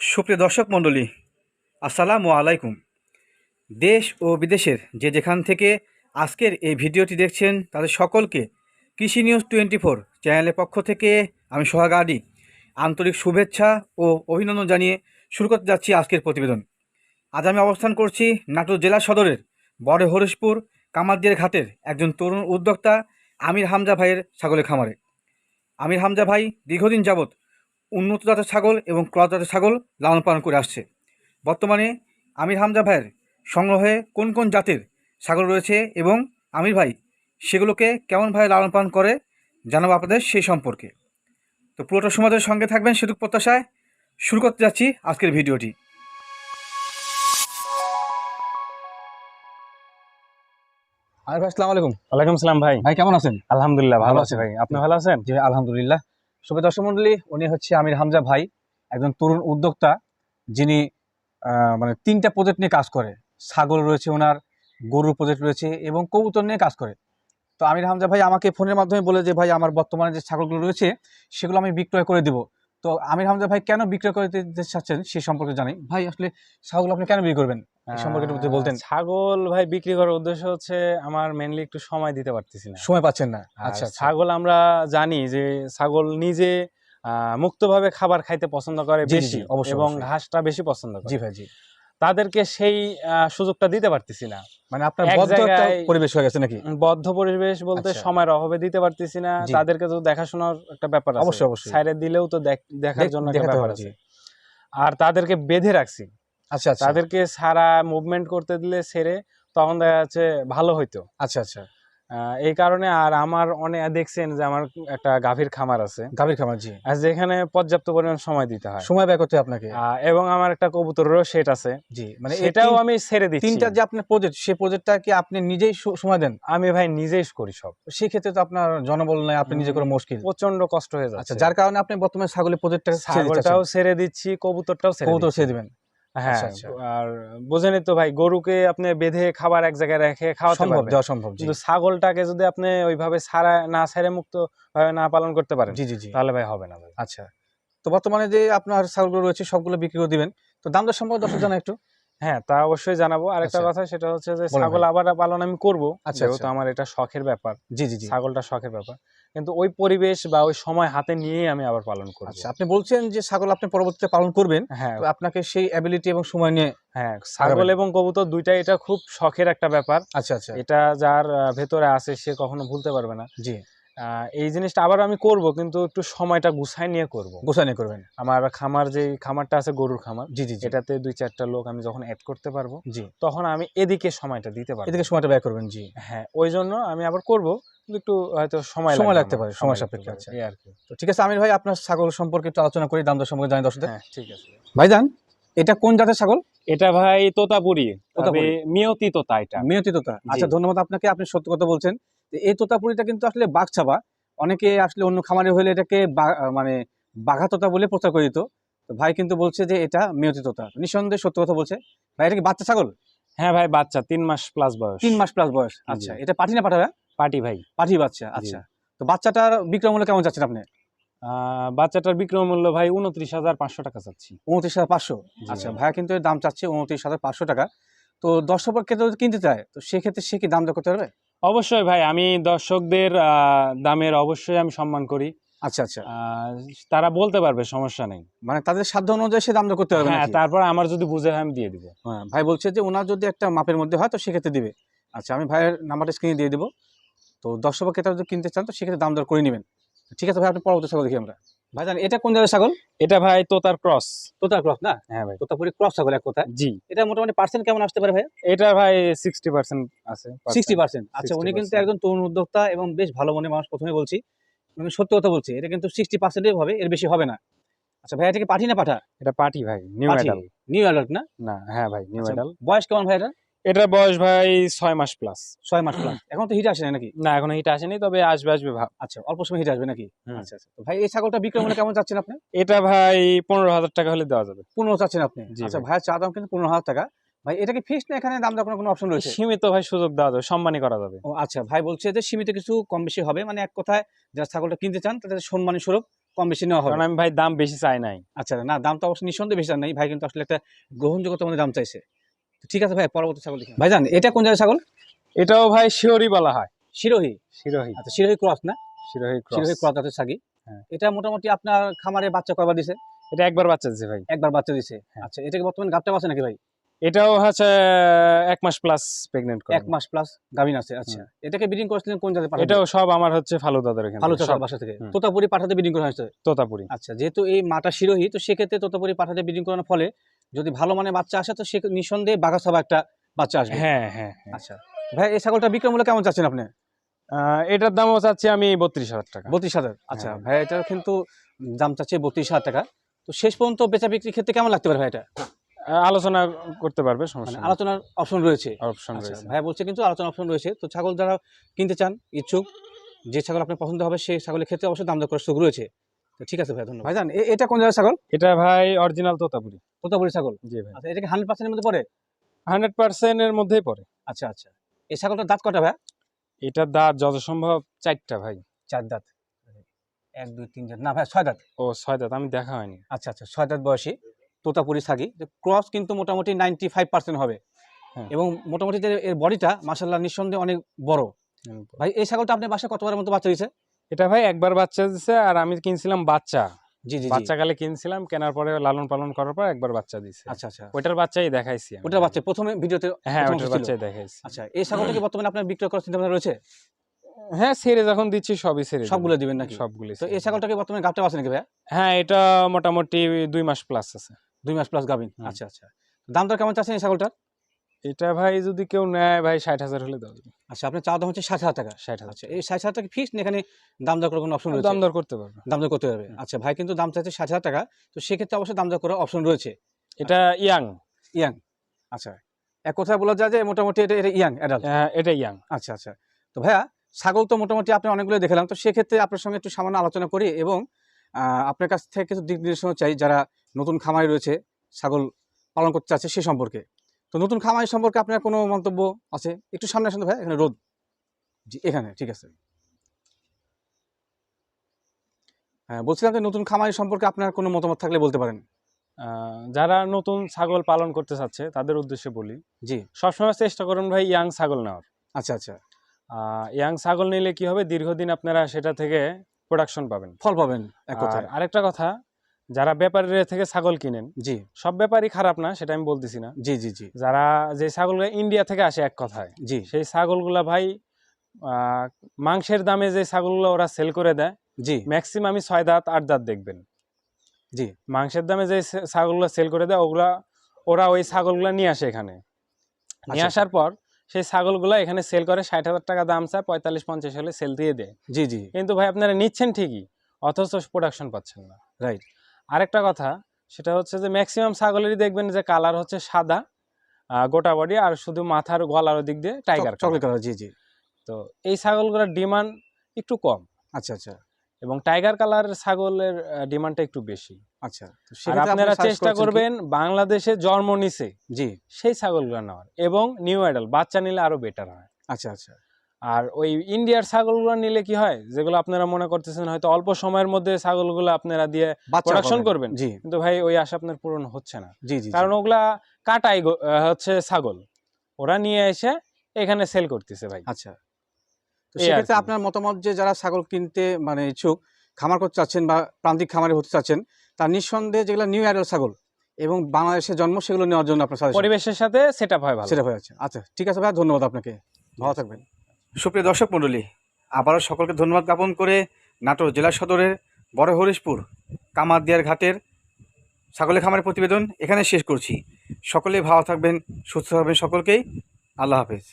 সুপ্রিয় দর্শক মণ্ডলী, আসসালামু আলাইকুম। দেশ ও বিদেশের যে যেখান থেকে আজকের এই ভিডিওটি দেখছেন, তাদের সকলকে কৃষি নিউজ টোয়েন্টি ফোর চ্যানেলের পক্ষ থেকে আমি সোহাগ আদি আন্তরিক শুভেচ্ছা ও অভিনন্দন জানিয়ে শুরু করতে যাচ্ছি আজকের প্রতিবেদন। আজ আমি অবস্থান করছি নাটোর জেলা সদরের বড় হরিশপুর কামারদিয়ার ঘাটের একজন তরুণ উদ্যোক্তা আমির হামজা ভাইয়ের ছাগলের খামারে। আমির হামজা ভাই দীর্ঘদিন যাবৎ উন্নত জাতের ছাগল এবং ক্রস জাতের ছাগল লালন পালন করে আসছে। বর্তমানে আমির হামজা ভাইয়ের সংগ্রহে কোন কোন জাতের ছাগল রয়েছে এবং আমির ভাই সেগুলোকে কেমনভাবে লালন পালন করে জানাব আপনাদের সেই সম্পর্কে। তো পুরোটা সমাজের সঙ্গে থাকবেন সেটুক প্রত্যাশায়। শুরু করতে যাচ্ছি আজকের ভিডিওটি। আমির ভাই আসসালামু আলাইকুম। ওয়ালাইকুম সালাম ভাই। ভাই কেমন আছেন? আলহামদুলিল্লাহ ভালো আছি। ভাই। আপনি ভালো আছেন? জি আলহামদুলিল্লাহ। শুভ দর্শক মন্ডলী, উনি হচ্ছে আমির হামজা ভাই, একজন তরুণ উদ্যোক্তা যিনি মানে তিনটা প্রজেক্ট নিয়ে কাজ করে। ছাগল রয়েছে ওনার, গরুর প্রজেক্ট রয়েছে এবং কবুতর নিয়ে কাজ করে। তো আমির হামজা ভাই আমাকে ফোনের মাধ্যমে বলে যে, ভাই, আমার বর্তমানে যে ছাগলগুলো রয়েছে, সেগুলো আমি বিক্রয় করে দেবো। তো আমির হামজা ভাই কেন বিক্রয় করতে চাচ্ছেন সেই সম্পর্কে জানি। ভাই আসলে ছাগল আপনি কেন বিক্রি করবেন? সম্পর্কে একটু বলতেন। ছাগল ভাই বিক্রি করার উদ্দেশ্য হচ্ছে আমার মেনলি একটু সময় দিতে পারতেছি না। সময় পাচ্ছেন না। আচ্ছা আচ্ছা। ছাগল আমরা জানি যে ছাগল নিজে আহ, মুক্তভাবে খাবার খাইতে পছন্দ করে বেশি এবং ঘাসটা বেশি পছন্দ করে। জি ভাই জি। তাদেরকে সেই সুযোগটা দিতে পারতেছি না। মানে আপনার বদ্ধ পরিবেশ হয়ে গেছে নাকি? বদ্ধ পরিবেশ বলতে আচ্ছা। সময়ের অভাবে দিতে পারতেছি না। তাদেরকে তো দেখাশোনার একটা ব্যাপার আছে। অবশ্যই, অবশ্যই। সাইডে দিলেও তো দেখার জন্য একটা ব্যাপার আছে। আর তাদেরকে বেঁধে রাখছি। আচ্ছা আচ্ছা। তাদেরকে সারা মুভমেন্ট করতে দিলে ছেড়ে তখন দেখা যাচ্ছে ভালো হইতো। আচ্ছা আচ্ছা। এই কারণে আর আমার অনেক দেখছেন যে আমার একটা গাভীর খামার আছে। গাভীর খামার জি। আর যেখানে পর্যাপ্ত পরিমাণ সময় দিতে হয়। সময় ব্যয় করতে আপনাকে? এবং আমার একটা কবুতরেরও সেট আছে। জি মানে তিন- আমি ছেড়ে দিচ্ছি। তিনটা যে আপনার প্রজেক্ট সেই প্রজেক্টটা কি আপনি নিজেই সময় দেন? আমি ভাই নিজেই করি সব। সেই ক্ষেত্রে তো আপনার জনবল নাই আপনি নিজে করে মুশকিল। প্রচণ্ড কষ্ট হয়ে আচ্ছা যাচ্ছে যার কারণে আপনি বর্তমানে ছাগলের প্রজেক্টটা ছাগলটাও ছেড়ে দিচ্ছি কবুতরটাও ছেড়ে কবুতর ছেড়ে দিবেন। হ্যাঁ আচ্ছা, আচ্ছা। আর বোঝেনি তো ভাই গরুকে আপনি বেঁধে খাবার এক জায়গায় রেখে খাওয়া সম্ভব দেওয়া সম্ভব কিন্তু ছাগলটাকে যদি আপনি ওইভাবে ছাড়া না ছেড়ে মুক্ত ভাবে না পালন করতে পারেন জি জি জি। তাহলে ভাই হবে না ভাই। আচ্ছা। তো বর্তমানে যে আপনার ছাগলগুলো রয়েছে সবগুলো বিক্রি করে দিবেন। তো দাম দর সম্পর্কে দর্শক জানা একটু হ্যাঁ তা অবশ্যই জানাব। আরেকটা আচ্ছা। কথা সেটা হচ্ছে যে ছাগল আবার পালন আমি করব আচ্ছা, যেহেতু আচ্ছা। আমার এটা শখের ব্যাপার। জি জি ছাগলটা শখের ব্যাপার। কিন্তু ওই পরিবেশ বা ওই সময় হাতে নিয়েই আমি আবার পালন করব। আচ্ছা আপনি বলছেন যে ছাগল আপনি পরবর্তীতে পালন করবেন। হ্যাঁ। আপনাকে সেই অ্যাবিলিটি এবং সময় নিয়ে হ্যাঁ ছাগল এবং কবুতর দুইটাই এটা খুব শখের একটা ব্যাপার। আচ্ছা আচ্ছা। এটা যার ভেতরে আছে সে কখনো ভুলতে পারবে না। জি। এই জিনিসটা আবার আমি করব কিন্তু একটু সময়টা গুছাই নিয়ে করব। নিয়ে করবেন। আমার খামার যে খামারটা আছে গরুর খামার জি জি এটাতে দুই চারটা লোক আমি যখন অ্যাড করতে পারব জি। তখন আমি এদিকে সময়টা দিতে পারব। এদিকে সময়টা ব্যয় করবেন জি। হ্যাঁ ওই জন্য আমি আবার করব একটু হয়তো সময় সময় লাগতে পারে, সময় সাপেক্ষে, পারে, আচ্ছা। এই আর কি। তো ঠিক আছে আমির ভাই আপনার ছাগল সম্পর্কে একটু আলোচনা করি দাম দর সম্পর্কে জানি দর্শকদের। হ্যাঁ ঠিক আছে। ভাই ভাইজান এটা কোন জাতের ছাগল? এটা ভাই তোতাপুরি। মিয়তি তোতা এটা। মিয়তি তোতা। আচ্ছা ধন্যবাদ আপনাকে আপনি সত্য কথা বলছেন। তো এই তোতাপুরিটা কিন্তু আসলে বাঘছাবা অনেকে আসলে অন্য খামারে হলে এটাকে মানে বাঘা তোতা বলে প্রচার করে দিত। তো ভাই কিন্তু বলছে যে এটা মিয়তি তোতা। নিঃসন্দেহে সত্য কথা বলছে। ভাই এটা কি বাচ্চা ছাগল? হ্যাঁ ভাই বাচ্চা তিন মাস প্লাস বয়স। তিন মাস প্লাস বয়স। আচ্ছা এটা পাঠি না পাঠাবে? পাটি ভাই। পাঠি বাচ্চা আচ্ছা। তো বাচ্চাটার বিক্রয় মূল্য কেমন যাচ্ছেন আপনি? আহ, বাচ্চাটার বিক্রয় মূল্য ভাই উনত্রিশ হাজার পাঁচশো টাকা চাচ্ছি। উনত্রিশ হাজার পাঁচশো? আচ্ছা ভাইয়া কিন্তু এর দাম চাচ্ছে উনত্রিশ হাজার পাঁচশো টাকা। তো যদি কিনতে চায় তো সেক্ষেত্রে সে কি দাম দর করতে পারবে? অবশ্যই ভাই আমি দর্শকদের দামের অবশ্যই আমি সম্মান করি। আচ্ছা আচ্ছা। তারা বলতে পারবে সমস্যা নেই। মানে তাদের সাধ্য অনুযায়ী সে দাম দর করতে পারবে হ্যাঁ তারপর আমার যদি বুঝে হয় আমি দিয়ে দিব। হ্যাঁ ভাই বলছে যে ওনার যদি একটা মাপের মধ্যে হয় তো সেক্ষেত্রে দিবে। আচ্ছা আমি ভাইয়ের নাম্বারটা স্ক্রিনে দিয়ে দেবো। তো দর্শক বা ক্রেতা যদি কিনতে চান তো সেক্ষেত্রে দাম দর করে নেবেন। ঠিক আছে ভাই আপনি পরবর্তী ছাগল দেখি আমরা। ভাই জান এটা কোন জায়গায় ছাগল? এটা ভাই তোতার ক্রস। তোতার ক্রস না? হ্যাঁ ভাই। তোতাপুরি ক্রস ছাগল এক কথায়। জি। এটা মোটামুটি পার্সেন্ট কেমন আসতে পারে ভাই এটা ভাই সিক্সটি পার্সেন্ট আছে সিক্সটি পার্সেন্ট আচ্ছা উনি কিন্তু একজন তরুণ উদ্যোক্তা এবং বেশ ভালো মনে মানুষ প্রথমে বলছি। আমি সত্য কথা বলছি এটা কিন্তু সিক্সটি পার্সেন্টই হবে এর বেশি হবে না। আচ্ছা ভাই এটাকে পাঠি না পাঠা? এটা পাটি ভাই নিউ পাঠি। মেডাল নিউ অ্যাডাল্ট না? না হ্যাঁ ভাই নিউ আচ্ছা, মেডাল বয়স কেমন ভাই এটা এটার বয়স ভাই ছয় মাস প্লাস ছয় মাস প্লাস এখন তো হিট আসেনি নাকি? না এখন হিট আসেনি তবে আসবে আসবে ভাব। আচ্ছা অল্প সময় হিট আসবে নাকি? আচ্ছা আচ্ছা। ভাই এই ছাগলটা বিক্রয় মূল্য কেমন চাচ্ছেন আপনি? এটা ভাই পনেরো হাজার টাকা হলে দেওয়া যাবে। পনেরো চাচ্ছেন আপনি? আচ্ছা ভাই। চা দাম কিন্তু পনেরো হাজার টাকা। ভাই এটা কি ফিক্সড না এখানে দাম দর কোনো অপশন রয়েছে? সীমিত ভাই সুযোগ দেওয়া যাবে সম্মানই করা যাবে। ও আচ্ছা ভাই বলছে যে সীমিত কিছু কম বেশি হবে। মানে এক কথায় যারা ছাগলটা কিনতে চান তাদের সম্মানী স্বরূপ কম বেশি নেওয়া হবে। আমি ভাই দাম বেশি চাই নাই। আচ্ছা না দাম তো অবশ্যই নিঃসন্দেহে বেশি চাই নাই। ভাই কিন্তু আসলে একটা গ্রহণযোগ্যতা মানে দাম চাইছে। ঠিক আছে ভাই পরবর্তী ছাগল দেখি। ভাইজান এটা কোন জায়গায় ছাগল? এটাও ভাই শিওরি বলা হয়। শিরোহী? শিরোহী। আচ্ছা শিরোহী ক্রস না? শিরোহী শিরোহী ক্রস ক্রস জাতের ছাগি। হ্যাঁ। এটা মোটামুটি আপনার খামারে বাচ্চা কয়বার দিছে? এটা একবার বাচ্চা দিছে ভাই। একবার বাচ্চা দিছে? হ্যাঁ। আচ্ছা এটাকে বর্তমানে গাবটা আছে নাকি ভাই? এটাও হচ্ছে এক মাস প্লাস প্রেগনেন্ট এক মাস প্লাস গাভিন আছে আচ্ছা। এটাকে ব্রিডিং করেছিলেন কোন পাঠা এটাও সব আমার হচ্ছে ফালুদাদের এখানে। ভালো সব চাষার বাসা থেকে। তোতাপুরি পাঠাতে ব্রিডিং করা হয়েছে? তোতাপুরি। আচ্ছা যেহেতু এই মাটা শিরোহী তো সেক্ষেত্রে তোতাপুরি পাঠাতে ব্রিডিং করানোর ফলে যদি ভালো মানে বাচ্চা আসে তো সে নিঃসন্দেহে বাঘাসভা একটা বাচ্চা আসবে। হ্যাঁ হ্যাঁ হ্যাঁ। আচ্ছা। ভাই এই ছাগলটা বিক্রয় মূল্য কেমন চাচ্ছেন আপনি? এটার দামও চাচ্ছি আমি বত্রিশ হাজার টাকা। বত্রিশ হাজার? আচ্ছা হ্যাঁ। ভাই এটার কিন্তু দাম চাচ্ছে বত্রিশ হাজার টাকা। তো শেষ পর্যন্ত বেচা বিক্রির ক্ষেত্রে কেমন লাগতে পারে ভাই এটা? আলোচনা করতে পারবে মানে সমস্যা আলোচনার অপশন রয়েছে। অপশন আচ্ছা রয়েছে। ভাই বলছে কিন্তু আলোচনা অপশন রয়েছে। তো ছাগল যারা কিনতে চান ইচ্ছুক যে ছাগল আপনার পছন্দ হবে সেই ছাগলের ক্ষেত্রে অবশ্যই দাম দর করার সুযোগ রয়েছে। তো ঠিক আছে ভাই ধন্যবাদ। ভাইজান এটা কোন জায়গায় ছাগল? এটা ভাই অরিজিনাল তোতাপুরি। তোতাপুরি ছাগল? জি ভাই। আচ্ছা এটা কি হান্ড্রেড পার্সেন্টের মধ্যে পড়ে? হান্ড্রেড পার্সেন্টের মধ্যেই পড়ে। আচ্ছা আচ্ছা। এই ছাগলটার দাঁত কটা ভাই? এটার দাঁত যত সম্ভব চারটা ভাই। চার দাঁত। এক দুই তিন চার না ভাই ছয় দাঁত। ও ছয় দাঁত আমি দেখা হয়নি। আচ্ছা আচ্ছা ছয় দাঁত বয়সী তোতাপুরি ছাগি। ক্রস কিন্তু মোটামুটি নাইনটি ফাইভ পার্সেন্ট হবে। হ্যাঁ। এবং মোটামুটি যে এর বডিটা মাসাল্লাহ নিঃসন্দেহে অনেক বড়। ভাই এই ছাগলটা আপনার বাসায় কতবারের মতো বাচ্চা দিয়েছে এটা ভাই একবার বাচ্চা দিছে আর আমি কিনছিলাম বাচ্চা। জি জি বাচ্চাকালে কিনছিলাম কেনার পরে লালন পালন করার পর একবার বাচ্চা দিছে। আচ্ছা আচ্ছা। ওইটার বাচ্চাই দেখাইছি আমি। ওটার বাচ্চা প্রথমে ভিডিওতে হ্যাঁ ছিল। বাচ্চাই দেখাইছি। আচ্ছা এই ছাগলটা কি বর্তমানে আপনার বিক্রয় করার চিন্তা ভাবনা রয়েছে? হ্যাঁ ছেড়ে যখন দিচ্ছি সবই ছেড়ে। সবগুলো দিবেন নাকি? সবগুলো তো এই ছাগলটাকে বর্তমানে গাবটা আছে নাকি ভাইয়া? হ্যাঁ এটা মোটামুটি দুই মাস প্লাস আছে। দুই মাস প্লাস গাবিন আচ্ছা আচ্ছা। দাম দর কেমন চাচ্ছেন এই ছাগলটার? এটা ভাই যদি কেউ নেয় ভাই ষাট হাজার হলে দাও আচ্ছা আপনার চাওয়া দাম হচ্ছে ষাট হাজার টাকা। ষাট হাজার আচ্ছা এই ষাট হাজার টাকা ফিক্সড এখানে দাম দর করার কোনো অপশন রয়েছে? দাম দর করতে পারবে। দাম দর করতে হবে আচ্ছা ভাই কিন্তু দাম চাইছে ষাট হাজার টাকা। তো সেক্ষেত্রে অবশ্যই দাম দর করার অপশন রয়েছে? এটা ইয়াং। ইয়াং। আচ্ছা এক কথায় বলা যায় যে মোটামুটি এটা এটা ইয়াং অ্যাডাল্ট এটা ইয়াং। আচ্ছা আচ্ছা। তো ভাইয়া ছাগল তো মোটামুটি আপনি অনেকগুলো দেখলাম। তো সেক্ষেত্রে আপনার সঙ্গে একটু সামান্য আলোচনা করি এবং আপনার কাছ থেকে কিছু দিক নির্দেশনা চাই যারা নতুন খামারে রয়েছে ছাগল পালন করতে চাচ্ছে সে সম্পর্কে। তো নতুন খামারি সম্পর্কে আপনার কোনো মন্তব্য আছে? একটু সামনে আসুন ভাই এখানে রোদ। জি এখানে ঠিক আছে। হ্যাঁ বলছিলাম যে নতুন খামারি সম্পর্কে আপনার কোনো মতামত থাকলে বলতে পারেন। যারা নতুন ছাগল পালন করতে চাচ্ছে তাদের উদ্দেশ্যে বলি জি। সবসময় চেষ্টা করুন ভাই ইয়াং ছাগল নেওয়ার। আচ্ছা আচ্ছা। ইয়াং ছাগল নিলে কি হবে? দীর্ঘদিন আপনারা সেটা থেকে প্রোডাকশন পাবেন। ফল পাবেন এক কথায়। আরেকটা কথা যারা ব্যাপারীর থেকে ছাগল কিনেন জি। সব ব্যাপারই খারাপ না সেটা আমি বলতেছি না। জি জি জি। যারা যে ছাগলগুলো ইন্ডিয়া থেকে আসে এক কথায় জি। সেই ছাগলগুলা ভাই মাংসের দামে যে ছাগলগুলো ওরা সেল করে দেয় জি। ম্যাক্সিমামই ছয় দাঁত আট দাঁত দেখবেন। জি। মাংসের দামে যে ছাগলগুলো সেল করে দেয় ওগুলা ওরা ওই ছাগলগুলো নিয়ে আসে এখানে। নিয়ে আচ্ছা। আসার পর সেই ছাগলগুলো এখানে সেল করে ষাট হাজার টাকা দাম চায় পঁয়তাল্লিশ পঞ্চাশ হলে সেল দিয়ে দেয়। জি জি। কিন্তু ভাই আপনারা নিচ্ছেন ঠিকই অথচ প্রোডাকশন পাচ্ছেন না। রাইট আরেকটা কথা সেটা হচ্ছে যে ম্যাক্সিমাম ছাগলেরই দেখবেন যে কালার হচ্ছে সাদা গোটা বডি আর শুধু মাথার গলার দিক দিয়ে টাইগার চকলেট কালার জি জি। তো এই ছাগলগুলোর ডিমান্ড একটু কম। আচ্ছা আচ্ছা। এবং টাইগার কালারের ছাগলের ডিমান্ডটা একটু বেশি। আচ্ছা আপনারা চেষ্টা করবেন বাংলাদেশে জন্ম নিছে জি। সেই ছাগলগুলো নেওয়ার এবং নিউ আইডল বাচ্চা নিলে আরও বেটার হয়। আচ্ছা আচ্ছা। আর ওই ইন্ডিয়ার ছাগলগুলো নিলে কি হয়? যেগুলো আপনারা মনে করতেছেন হয়তো অল্প সময়ের মধ্যে ছাগলগুলো আপনারা দিয়ে প্রোডাকশন করবেন। কিন্তু ভাই ওই আশা আপনার পূরণ হচ্ছে না। জি জি কারণ ওগুলা কাটাই হচ্ছে ছাগল। ওরা নিয়ে এসে এখানে সেল করতেছে ভাই। আচ্ছা। সেক্ষেত্রে আপনার মতামত যে যারা ছাগল কিনতে মানে ইচ্ছুক খামার করতে চাচ্ছেন বা প্রান্তিক খামারে হতে চাচ্ছেন তার নিঃসন্দেহে যেগুলো নিউ অ্যাডাল ছাগল এবং বাংলাদেশে জন্ম সেগুলো নেওয়ার জন্য আপনার পরিবেশের সাথে সেট আপ হয় ভালো। সেটা হয়ে আছে আচ্ছা ঠিক আছে ভাই ধন্যবাদ আপনাকে। ভালো থাকবেন। সুপ্রিয় দর্শক মণ্ডলী, আবারও সকলকে ধন্যবাদ জ্ঞাপন করে নাটোর জেলা সদরের বড় হরিশপুর কামারদিয়ার ঘাটের ছাগলের খামারের প্রতিবেদন এখানে শেষ করছি। সকলে ভালো থাকবেন, সুস্থ থাকবেন সকলকেই। আল্লাহ হাফেজ।